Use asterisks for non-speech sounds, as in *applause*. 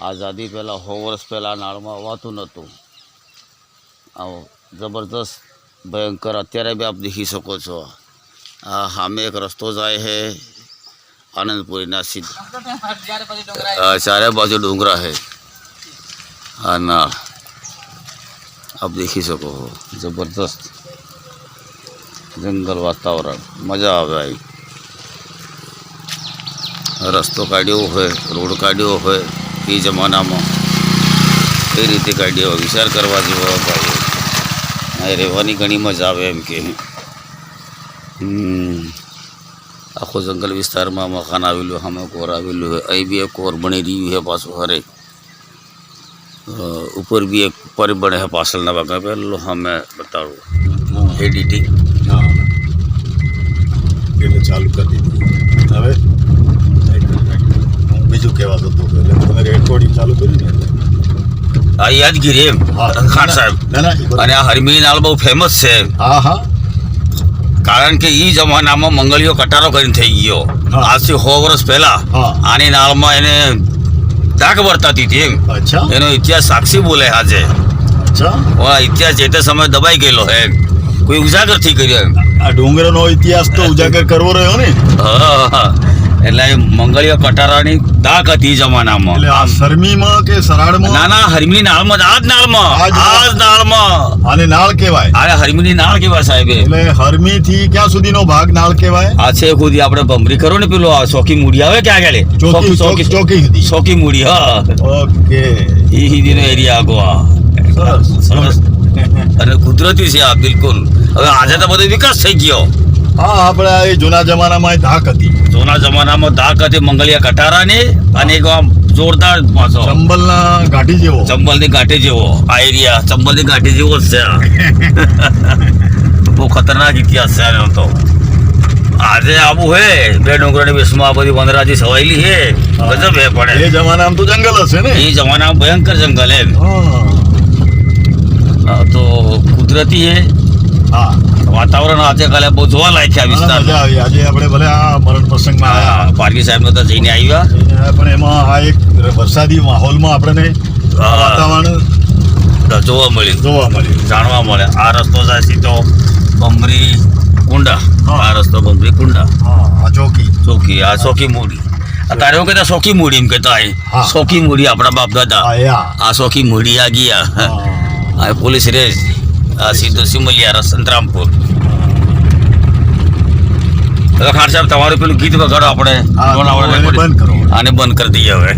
આઝાદી પહેલાં, સો વર્ષ પહેલાં નાળમાં વાતું નહોતું. આવો જબરદસ્ત ભયંકર, અત્યારે બી આપ દેખી શકો છો. આ સામે એક રસ્તો જાય છે, આનંદપુરીના સીધ. ચારે બાજુ ડુંગરા છે. આ નાળ. આપ દેખી શકો છો. જબરદસ્ત જંગલ વાતાવરણ. મજા આવે અહીં રસ્તો કાઢ્યો હોય, રોડ કાઢ્યો હોય એ જમાનામાં કઈ રીતે કાઢ્યો વિચાર કરવા જેવો ભાઈ અહીં રહેવાની ઘણી મજા આવે એમ કે. આખો જંગલ વિસ્તારમાં મકાન આવેલું સામે કોર આવેલું હોય. અહીં બી એક કોર બની રહ્યું છે પાછું હરે. ઉપર બી એક ઉપર બને છે પાછળના ભાગે. પહેલો સામે બતાડું. એડિટિંગ હા. ચાલુ કરી દીધું. હવે હું બીજું કહેવા જતો હતો એટલે તમે રેકોર્ડિંગ ચાલુ કર્યું ને એટલે આ યાદગીરી એમ ખાન સાહેબ. ના ના અને આ હરમી નાળ બહુ ફેમસ છે હા હા. કારણ કે એ જમાનામાં મંગળીઓ કટારો કરીને થઈ ગયો. આજથી સો વર્ષ પહેલા. આની નાળમાં એને ડાક વર્તાતી હતી એમ. એનો ઇતિહાસ સાક્ષી બોલે આજે. ઇતિહાસ જે તે સમય દબાઈ ગયેલો હે કોઈ ઉજાગર થઈ કર્યો એમ. આ ડુંગરનો ઇતિહાસ તો *laughs* ઉજાગર કરવો રહ્યો ને. હા. એટલે મંગળીય મંગળીઓ કટારાની દાક હતી એ જમાનામાં. એટલે આ શરમીમાં કે સરાડમાં ના ના હરમીની નાળમાં આ જ નાળમાં. આ જ નાળમાં. આને નાળ કહેવાય. અરે હરમીની નાળ કહેવાય સાહેબ એટલે હરમી થી ક્યાં સુધીનો ભાગ નાળ કહેવાય? આ છે ખુદી આપણે ભમરી કરો ને પેલો આ સોકી મૂડી આવે ક્યાં આગળ ચોકી ચોકી ચોકી સોકી મૂડી હા. ઓકે. ઈ હિન્દીનો એરિયા આગો આ. સરસ. સરસ. અને કુદરતી છે આ બિલકુલ. હવે આજે તો બધો વિકાસ થઈ ગયો. હા આપણે એ જૂના જમાનામાં એ ધાક હતી. જૂના જમાનામાં ધાક હતી મંગલિયા કટારાની અને એક આમ જોરદાર પાછો. ચંબલના ઘાટી જેવો. ચંબલની ઘાટી જેવો. આ એરિયા ચંબલની ઘાટી જેવો જ છે. બહુ ખતરનાક ઇતિહાસ છે આનો તો. આજે આવું હે બે ડુંગરની વિશ્વમાં આ બધી વનરાજી સવાયેલી હે. ગજબ હે એ પડે જમાનામાં તો જંગલ હશે ને? એ જમાનામાં ભયંકર જંગલ એમ. હા. તો કુદરતી હે. હા. વાતાવરણ આજે કાલે બહુ જોવા લાયક છે આ મજા આવી આજે આપણે ભલે આ મરણ પ્રસંગમાં આવ્યા. પારકી સાહેબ તો જઈને આવ્યા. પણ એમાં આ એક વરસાદી માહોલમાં આપણને વાતાવરણ જોવા મળ્યું. જોવા મળ્યું. જાણવા મળે આ રસ્તો જાય સીધો બમરી કુંડા. આ રસ્તો બમરી કુંડા. હા આ ચોકી. ચોકી આ ચોકી મૂડી. તારે એવું કહેતા શોખી મૂડી એમ કહેતા સોકી મૂડી આપણા બાપ દાદા. આ. શોખી મૂડી આ ગયા. પોલીસ રેસ આ સીધો સિમલિયા સંતરામપુર. ખાન સાહેબ તમારું પેલું ગીત વગાડો આપણે. બંધ કરો. આને બંધ કરી દઈએ હવે.